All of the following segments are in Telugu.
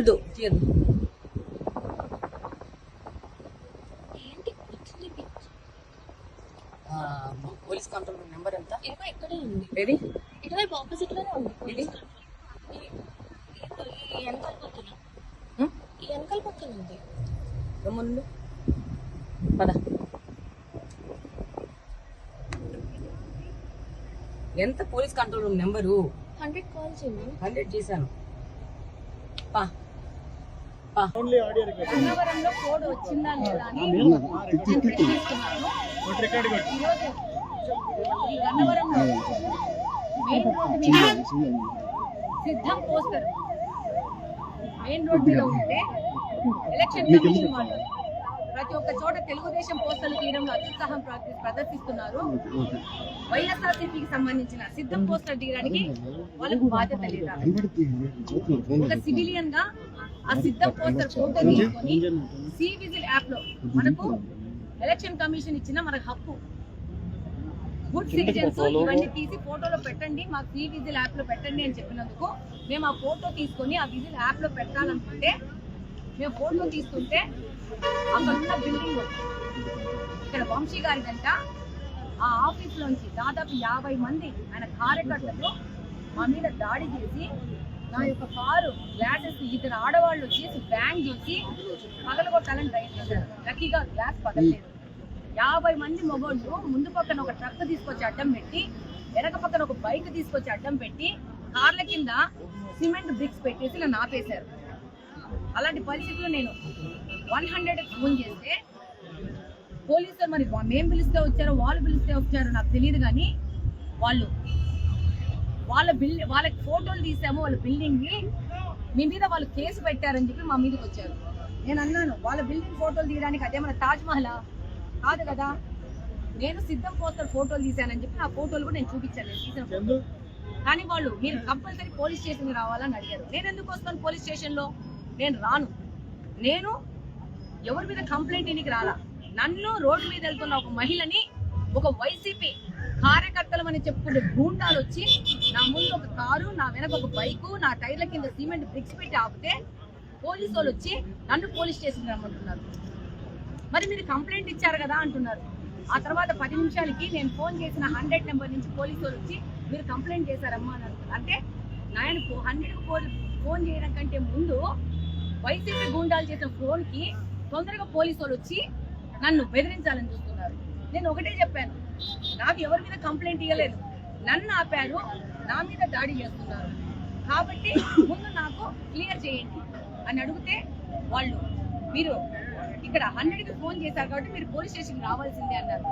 వద్దు. తీయద్దు. పోలీస్ కంట్రోల్ రూమ్ నెంబర్ ఎంత? ఏమో ఇక్కడే ఉంది. ఏది? ఇటువైపు ఆపోజిట్లోనే ఉంది కంట్రోల్. ఈ- వెనకాల పక్కన? ఈ వెనకాల పక్కన ఉంది. రమ్ముండు పద. ఎంత police control room number? Hundred call చేయండి. హండ్రెడ్ చేశాను. గన్నవరంలో కోడ్ వచ్చిందా లేదా అని నేను ప్రశ్నిస్తున్నాను ఈరోజు ఈ గన్నవరంలో మెయిన్ రోడ్డు మీద సిద్ధం పోస్టర్. మెయిన్ రోడ్ మీద ఉంటే ఎలక్షన్ కమిషన్ వాళ్ళు ప్రతి ఒక్క చోట తెలుగుదేశం పోస్టర్లు తీయడంలో అత్యుత్సాహం ప్రద- ప్రదర్శిస్తున్నారు. వైఎస్ఆర్సీపీకి సంబంధించిన సిద్ధం పోస్టర్ తీయడానికి వాళ్ళకు బాధ్యత లేదా? ఒక సివిలియన్గా ఆ సిద్ధం పోస్టర్ ఫోటో తీసుకొని సి విజిల్ యాప్లో మనకు ఎలక్షన్ కమిషన్ ఇచ్చిన మనకు హక్కు. గుడ్ సిటిజన్స్ ఇవన్నీ తీసి ఫోటోలో పెట్టండి మాకు సి విజిల్ యాప్లో పెట్టండి అని చెప్పినందుకు మేము ఆ ఫోటో తీసుకొని ఆ విజిల్ యాప్లో పెట్టాలనుకుంటే మేము ఫోటో తీసుకుంటే అక్కడ ఉన్న బిల్డింగ్ ఇక్కడ వంశీ గారి గంట ఆ ఆఫీస్ లోంచి దాదాపు యాభై మంది ఆయన కార్యకర్తలు మా మీద దాడి చేసి నా యొక్క కారు గ్లాసెస్ ఇద్దరు ఆడవాళ్ళు వచ్చేసి బ్యాంక్ చూసి పగలగొట్టాలని ట్రై చేశారు లక్కీగా గ్లాస్ పగలలేదు. యాభై మంది మగోళ్ళు ముందు పక్కన ఒక ట్రక్ తీసుకొచ్చి అడ్డం పెట్టి వెనక పక్కన ఒక బైక్ తీసుకొచ్చి అడ్డం పెట్టి కార్ల కింద సిమెంట్ బ్రిక్స్ పెట్టేసి నన్ను ఆపేశారు. అలాంటి పరిస్థితుల్లో నేను వన్ హండ్రెడ్ ఫోన్ చేస్తే పోలీసులు మరి మేము పిలిస్తే వచ్చారో వాళ్ళు పిలిస్తే వచ్చారో నాకు తెలియదు కానీ వాళ్ళు వాళ్ళ బిల్డింగ్ వాళ్ళకి ఫోటోలు తీసాము వాళ్ళ బిల్డింగ్ని మీ మీద వాళ్ళు కేసు పెట్టారని చెప్పి మా మీదకి వచ్చారు. నేను అన్నాను వాళ్ళ బిల్డింగ్ ఫోటోలు తీయడానికి అదేమన్నా తాజ్ మహలా కాదు కదా. నేను సిద్ధం పోస్టర్ ఫోటోలు తీశానని చెప్పి నా ఫోటోలు కూడా నేను చూపించాను నేను తీసిన. కానీ వాళ్ళు మీరు కంపల్సరీ పోలీస్ స్టేషన్ రావాలని అడిగారు. నేను ఎందుకు వస్తాను పోలీస్ స్టేషన్లో నేను రాను. నేను ఎవరి మీద కంప్లైంట్ ఇనికి రాలా? నన్ను రోడ్డు మీద వెళ్తున్న ఒక మహిళని ఒక వైసీపీ కార్యకర్తలు అని చెప్పుకునే గూండాలు వచ్చి నా ముందు ఒక కారు నా వెనక ఒక బైకు నా టైర్ల కింద సిమెంట్ బ్రిక్స్ పెట్టి ఆపితే పోలీసు వాళ్ళు వచ్చి నన్ను పోలీస్ స్టేషన్ రమ్మంటున్నారు. మరి మీరు కంప్లైంట్ ఇచ్చారు కదా అంటున్నారు. ఆ తర్వాత పది నిమిషాలకి నేను ఫోన్ చేసిన హండ్రెడ్ నెంబర్ నుంచి పోలీసు వాళ్ళు వచ్చి మీరు కంప్లైంట్ చేశారమ్మా అని అంటున్నారు. అంటే నాయన హండ్రెడ్ ఫోన్ చేయడం కంటే ముందు వైసీపీ గూండాలు చేసిన ఫోన్కి తొందరగా పోలీసు వాళ్ళు వచ్చి నన్ను బెదిరించాలని చూస్తున్నారు. నేను ఒకటే చెప్పాను. నాకు ఎవరి మీద కంప్లైంట్ ఇవ్వలేదు నన్ను ఆపారు నా మీద దాడి చేస్తున్నారు. కాబట్టి ముందు నాకు క్లియర్ చేయండి అని అడిగితే వాళ్ళు మీరు ఇక్కడ హండ్రెడ్కి ఫోన్ చేశారు కాబట్టి మీరు పోలీస్ స్టేషన్ రావాల్సిందే అన్నారు.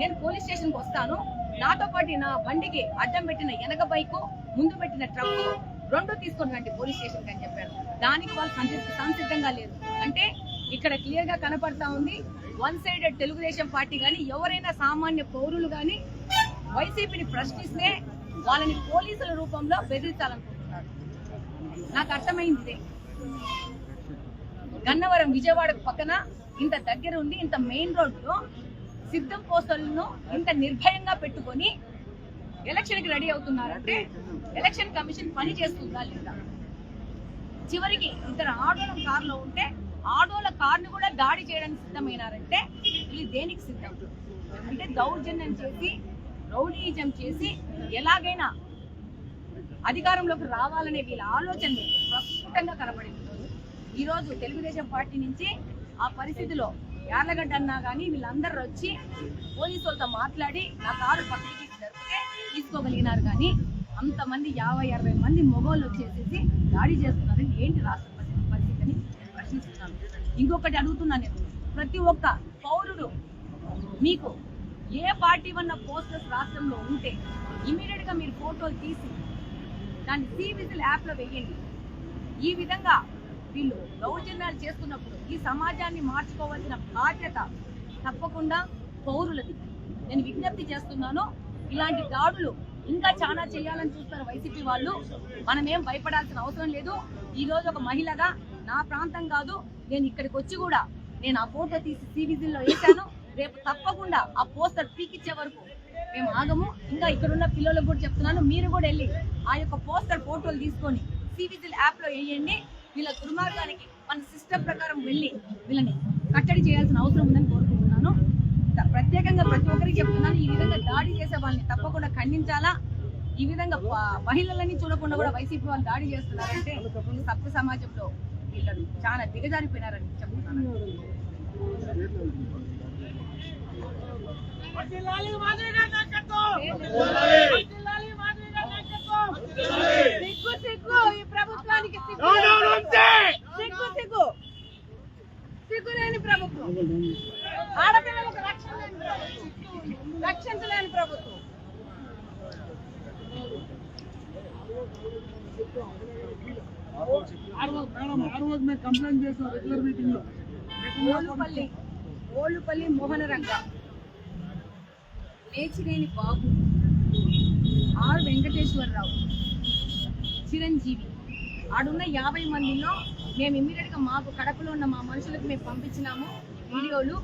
నేను పోలీస్ స్టేషన్కి వస్తాను. నాతో పాటు నా బండికి అడ్డం పెట్టిన వెనక బైకు ముందు పెట్టిన ట్రక్ రెండు తీసుకొని రండి పోలీస్ స్టేషన్కి అని చెప్పారు. దానికి వాళ్ళు సంసిద్ధంగా లేదు. అంటే ఇక్కడ క్లియర్గా కనపడతా ఉంది. వన్ సైడెడ్ తెలుగుదేశం పార్టీ కానీ ఎవరైనా సామాన్య పౌరులు కానీ వైసీపీని ప్రశ్నిస్తే వాళ్ళని పోలీసుల రూపంలో బెదిరించాలనుకుంటున్నారు. నాకు అర్థమైంది ఇదే. గన్నవరం విజయవాడ పక్కన ఇంత దగ్గర ఉండి ఇంత మెయిన్ రోడ్లో సిద్ధం పోస్టర్లను ఇంత నిర్భయంగా పెట్టుకొని ఎలక్షన్కి రెడీ అవుతున్నారంటే ఎలక్షన్ కమిషన్ పని చేస్తుందా లేదా? చివరికి ఇద్దరు ఆడోళ్ళ కారులో ఉంటే ఆడోళ్ళ కార్ని కూడా దాడి చేయడానికి సిద్ధమైనారంటే వీళ్ళు దేనికి సిద్ధం? అంటే దౌర్జన్యం చేసి రౌడీజం చేసి ఎలాగైనా అధికారంలోకి రావాలనే వీళ్ళ ఆలోచన ప్రస్ఫుటంగా కనబడింది. ఈరోజు తెలుగుదేశం పార్టీ నుంచి ఆ పరిస్థితిలో యార్లగడ్డ అన్నా కానీ వీళ్ళందరూ వచ్చి పోలీసులతో మాట్లాడి నా కారు పక్కకి జరిపితే తీసుకోగలిగినారు కానీ అంతమంది యాభై అరవై మంది మొగోళ్ళు వచ్చేసేసి దాడి చేస్తున్నారు ఏంటి రాష్ట్ర పరిస్థితి పరిస్థితి అని ప్రశ్నిస్తున్నాను. ఇంకొకటి అడుగుతున్నాను నేను. ప్రతి ఒక్క పౌరుడు మీకు ఏ పార్టీ వన్న పోస్టర్స్ రాష్ట్రంలో ఉంటే ఇమీడియట్గా మీరు ఫోటోలు తీసి దాన్ని సీ విజిల్ యాప్లో వేయండి. ఈ విధంగా వీళ్ళు దౌర్జన్యాలు చేస్తున్నప్పుడు ఈ సమాజాన్ని మార్చుకోవాల్సిన బాధ్యత తప్పకుండా పౌరులది. నేను విజ్ఞప్తి చేస్తున్నాను ఇలాంటి దాడులు ఇంకా చాలా చేయాలని చూస్తారు వైసీపీ వాళ్ళు మనమేం భయపడాల్సిన అవసరం లేదు. ఈ రోజు ఒక మహిళగా నా ప్రాంతం కాదు నేను ఇక్కడికి వచ్చి కూడా నేను ఆ ఫోటో తీసి సివిజిల్లో వేశాను. రేపు తప్పకుండా ఆ పోస్టర్ పీకిచ్చే వరకు మేము ఆగము. ఇంకా ఇక్కడ ఉన్న పిల్లలకు కూడా చెప్తున్నాను మీరు కూడా వెళ్ళి ఆ యొక్క పోస్టర్ ఫోటోలు తీసుకొని సివిజిల్ యాప్లో వేయండి. వీళ్ళ దుర్మార్గానికి మన సిస్టమ్ ప్రకారం వెళ్ళి వీళ్ళని కట్టడి చేయాల్సిన అవసరం ఉందని కోరుకుంటున్నాను. ప్రత్యేకంగా ప్రతి ఒక్కరికి చెప్తున్నాను ఈ విధంగా దాడి చేసే వాళ్ళని తప్పకుండా ఖండించాలా? ఈ విధంగా మహిళలని చూడకుండా కూడా వైసీపీ వాళ్ళు దాడి చేస్తున్నారంటే ఈ సభ్య సమాజంలో వీళ్ళు చాలా దిగజారిపోయినారని చెప్తున్నాను సిగ్గు సిగ్గు. ఈ ప్రభుత్వానికి సిగ్గు సిగ్గు సిగ్గు. సిగ్గు లేని ప్రభుత్వం. ఆడపిల్లలకు రక్షణ లేని ప్రభుత్వం. రక్షించలేని ప్రభుత్వం. Complaint Olupalli Mohana Ranga Mechineni Babu R Venkateswararao Chiranjeevi. ఆడున్న యాభై మందిలో మేము ఇమీడియట్గా మాకు కడపలో ఉన్న మా మనుషులకు మేము పంపించినాము. వీడియోలు.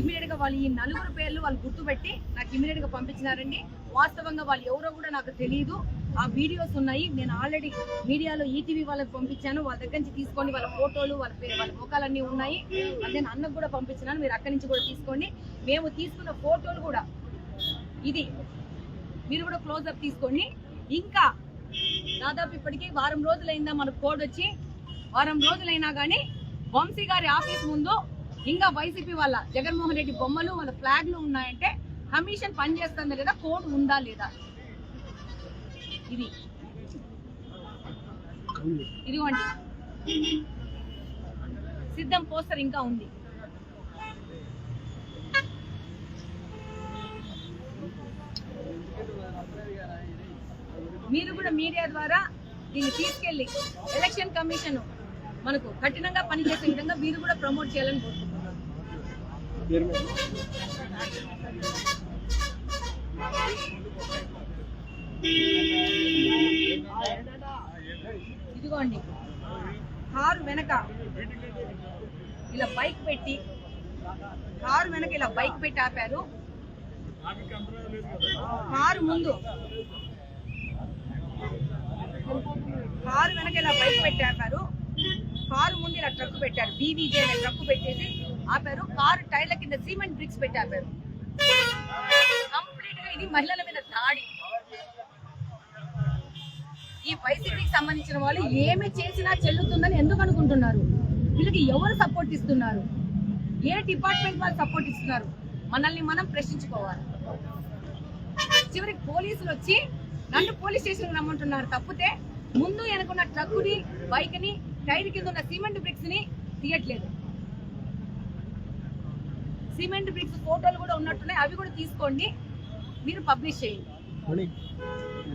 ఇమీడియట్గా వాళ్ళు ఈ నలుగురు పేర్లు వాళ్ళు గుర్తుపెట్టి నాకు ఇమీడియట్గా పంపించినారండి. వాస్తవంగా వాళ్ళు ఎవరో కూడా నాకు తెలియదు ఆ వీడియోస్ ఉన్నాయి. నేను ఆల్రెడీ మీడియాలో ఈటీవీ వాళ్ళకి పంపించాను. వాళ్ళ దగ్గర నుంచి తీసుకొని వాళ్ళ ఫోటోలు వాళ్ళ పేరు వాళ్ళ ముఖాలన్నీ ఉన్నాయి. నేను అన్నకు కూడా పంపించినాను. మీరు అక్కడి నుంచి కూడా తీసుకోండి. మేము తీసుకున్న ఫోటోలు కూడా ఇది. మీరు కూడా క్లోజ్ అప్ తీసుకోండి. ఇంకా దాదాపు ఇప్పటికీ వారం రోజులైందా మనకు కోడ్ వచ్చి. వారం రోజులైనా కానీ వంశీ గారి ఆఫీస్ ముందు ఇంకా వైసీపీ వాళ్ళ జగన్మోహన్ రెడ్డి బొమ్మలు వాళ్ళ ఫ్లాగ్లు ఉన్నాయంటే కమిషన్ పనిచేస్తుందా లేదా కోడ్ ఉందా లేదా? ఇది. ఇదిగోండి. సిద్ధం పోస్టర్ ఇంకా ఉంది. మీరు కూడా మీడియా ద్వారా దీన్ని తీసుకెళ్ళి ఎలక్షన్ కమిషన్ మనకు కఠినంగా పనిచేసే విధంగా మీరు కూడా ప్రమోట్ చేయాలని ఇదిగోండి. కారు వెనక. ఇలా బైక్ పెట్టి కారు వెనక ఇలా బైక్ పెట్టి ఆపారు. కారు ముందు. కారు వెనక ఇలా బైక్ పెట్టి ఆపారు. కారు ముందు ఇలా ట్రక్ పెట్టారు. బీవీజే ట్రక్ పెట్టేసి ఆపారు. కారు టైర్ల కింద సిమెంట్ బ్రిక్స్ పెట్టి ఆపారు. కంప్లీట్గా ఇది మహిళల మీద దాడి. ఈ వైసీపీకి సంబంధించిన వాళ్ళు ఏమి చేసినా చెల్లుతుందని ఎందుకు అనుకుంటున్నారు? వీళ్ళకి ఎవరు సపోర్ట్ ఇస్తున్నారు? ఏ డిపార్ట్మెంట్ వాళ్ళు సపోర్ట్ ఇస్తున్నారు? మనల్ని మనం ప్రశ్నించుకోవాలి. చివరికి పోలీసులు వచ్చి నన్ను పోలీస్ స్టేషన్ రమ్మంటున్నారు. తప్పితే ముందు వెనుకున్న ట్రక్కుని బైక్ని టైర్ కింద ఉన్న సిమెంట్ బ్రిక్స్ని తీయట్లేదు. సిమెంట్ బ్రిక్స్ ఫోటోలు కూడా ఉన్నట్టున్నాయి. అవి కూడా తీసుకోండి. మీరు పబ్లిష్ చేయండి.